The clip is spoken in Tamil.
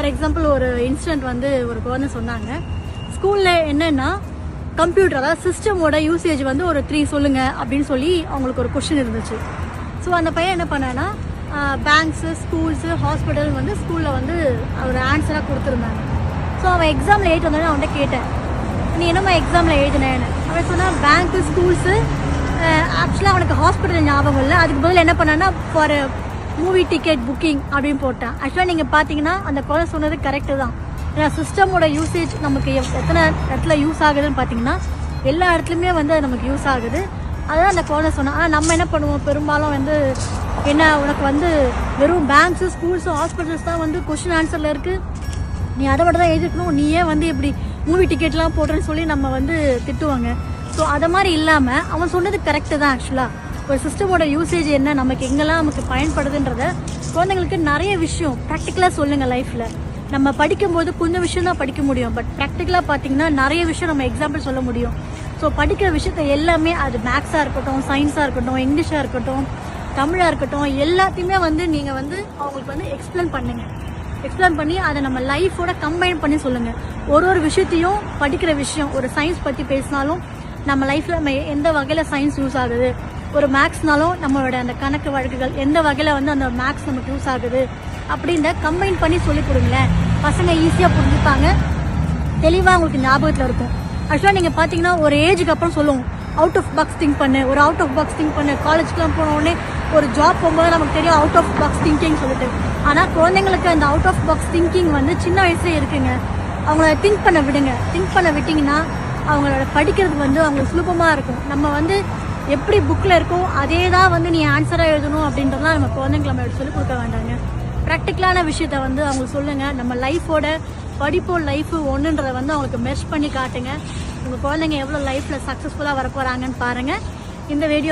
ஃபார் எக்ஸாம்பிள் ஒரு இன்சிடென்ட் வந்து ஒரு குழந்தை சொன்னாங்க. ஸ்கூலில் என்னென்னா கம்ப்யூட்டர் அதாவது சிஸ்டமோட யூசேஜ் வந்து ஒரு த்ரீ சொல்லுங்கள் அப்படின்னு சொல்லி அவங்களுக்கு ஒரு கொஷின் இருந்துச்சு. ஸோ அந்த பையன் என்ன பண்ணான்னா பேங்க்ஸு ஸ்கூல்ஸு ஹாஸ்பிட்டல் வந்து ஸ்கூலில் வந்து ஒரு ஆன்சராக கொடுத்துருந்தாங்க. ஸோ அவன் எக்ஸாமில் எழுதி வந்தோடனே அவன்கிட்ட கேட்டேன். நீ என்னம்மா எக்ஸாமில் எழுதினேன்னு? அவன் சொன்னால் பேங்க்கு ஸ்கூல்ஸு ஆக்சுவலாக அவனுக்கு ஹாஸ்பிட்டல் ஞாபகம் இல்லை. அதுக்கு பதில் என்ன பண்ணான்னா ஃபார் மூவி டிக்கெட் புக்கிங் அப்படின்னு போட்டேன் ஆக்சுவலாக நீங்கள் பார்த்தீங்கன்னா அந்த குழந்தை சொன்னது கரெக்டு தான். ஏன்னா சிஸ்டமோட யூசேஜ் நமக்கு எத்தனை இடத்துல யூஸ் ஆகுதுன்னு பார்த்தீங்கன்னா எல்லா இடத்துலையுமே வந்து அது நமக்கு யூஸ் ஆகுது. அதுதான் அந்த குழந்தை சொன்னான் ஆனால் நம்ம என்ன பண்ணுவோம்? பெரும்பாலும் வந்து என்ன உனக்கு வந்து வெறும் பேங்க்ஸு ஸ்கூல்ஸு ஹாஸ்பிட்டல்ஸ் தான் வந்து கொஷின் ஆன்சரில் இருக்குது நீ அதை மட்டும் தான் எழுதிக்கணும் நீ ஏன் வந்து இப்படி மூவி டிக்கெட்லாம் போடுறேன்னு சொல்லி நம்ம வந்து திட்டுவாங்க. ஸோ அதை மாதிரி இல்லாமல் அவன் சொன்னது கரெக்டு தான் ஆக்சுவலாக ஒரு சிஸ்டமோட யூசேஜ் என்ன நமக்கு எங்கெல்லாம் நமக்கு பயன்படுதுன்றத குழந்தைங்களுக்கு நிறைய விஷயம் ப்ராக்டிக்கலாக சொல்லுங்கள் லைஃப்பில் நம்ம படிக்கும்போது கொஞ்சம் விஷயம் தான் படிக்க முடியும். பட் ப்ராக்டிக்கலாக பார்த்தீங்கன்னா நிறைய விஷயம் நம்ம எக்ஸாம்பிள் சொல்ல முடியும். ஸோ படிக்கிற விஷயத்த எல்லாமே அது மேக்ஸாக இருக்கட்டும் சயின்ஸாக இருக்கட்டும் இங்கிலீஷாக இருக்கட்டும் தமிழாக இருக்கட்டும் எல்லாத்தையுமே வந்து நீங்கள் வந்து அவங்களுக்கு வந்து எக்ஸ்பிளைன் பண்ணுங்கள் எக்ஸ்பிளைன் பண்ணி அதை நம்ம லைஃபோட கம்பைன் பண்ணி சொல்லுங்கள் ஒரு ஒரு விஷயத்தையும் படிக்கிற விஷயம் ஒரு சயின்ஸ் பற்றி பேசினாலும் நம்ம லைஃப்பில் நம்ம எந்த வகையில் சயின்ஸ் யூஸ் ஆகுது ஒரு மேக்ஸ்னாலும் நம்மளோட அந்த கணக்கு வழக்குகள் எந்த வகையில் வந்து அந்த மேக்ஸ் நமக்கு யூஸ் ஆகுது அப்படின்ற கம்பைன் பண்ணி சொல்லி கொடுங்களேன். பசங்க ஈஸியாக புரிஞ்சுப்பாங்க. தெளிவாக உங்களுக்கு ஞாபகத்தில் இருக்கும். ஆக்சுவலாக நீங்கள் பார்த்தீங்கன்னா ஒரு ஏஜுக்கு அப்புறம் சொல்லுவோம். அவுட் ஆஃப் பாக்ஸ் திங்க் பண்ணு. ஒரு அவுட் ஆஃப் பாக்ஸ் திங்க் பண்ணு. காலேஜ்க்குலாம் போன உடனே ஒரு ஜாப் போகும்போது நமக்கு தெரியும் அவுட் ஆஃப் பாக்ஸ் திங்கிங் சொல்லிட்டு. ஆனால் குழந்தைங்களுக்கு அந்த அவுட் ஆஃப் பாக்ஸ் திங்கிங் வந்து சின்ன வயசுலேயே இருக்குங்க. அவங்கள திங்க் பண்ண விடுங்க. திங்க் பண்ண விட்டிங்கன்னா அவங்களோட படிக்கிறது வந்து அவங்களுக்கு சுலபமாக இருக்கும். நம்ம வந்து எப்படி புக்கில் இருக்கோ அதே தான் வந்து நீ ஆன்சராக எழுதணும் அப்படின்றதெல்லாம் நம்ம குழந்தைங்களை நம்ம சொல்லிக் கொடுக்க வேண்டாங்க. ப்ராக்டிக்கலான விஷயத்த வந்து அவங்களுக்கு சொல்லுங்க. நம்ம லைஃபோட படிப்போ லைஃபு ஒன்றுன்றதை வந்து அவங்களுக்கு மெஷ் பண்ணி காட்டுங்க. உங்கள் குழந்தைங்க எவ்வளோ லைஃப்பில் சக்ஸஸ்ஃபுல்லாக வர போகிறாங்கன்னு பாருங்கள் இந்த வீடியோ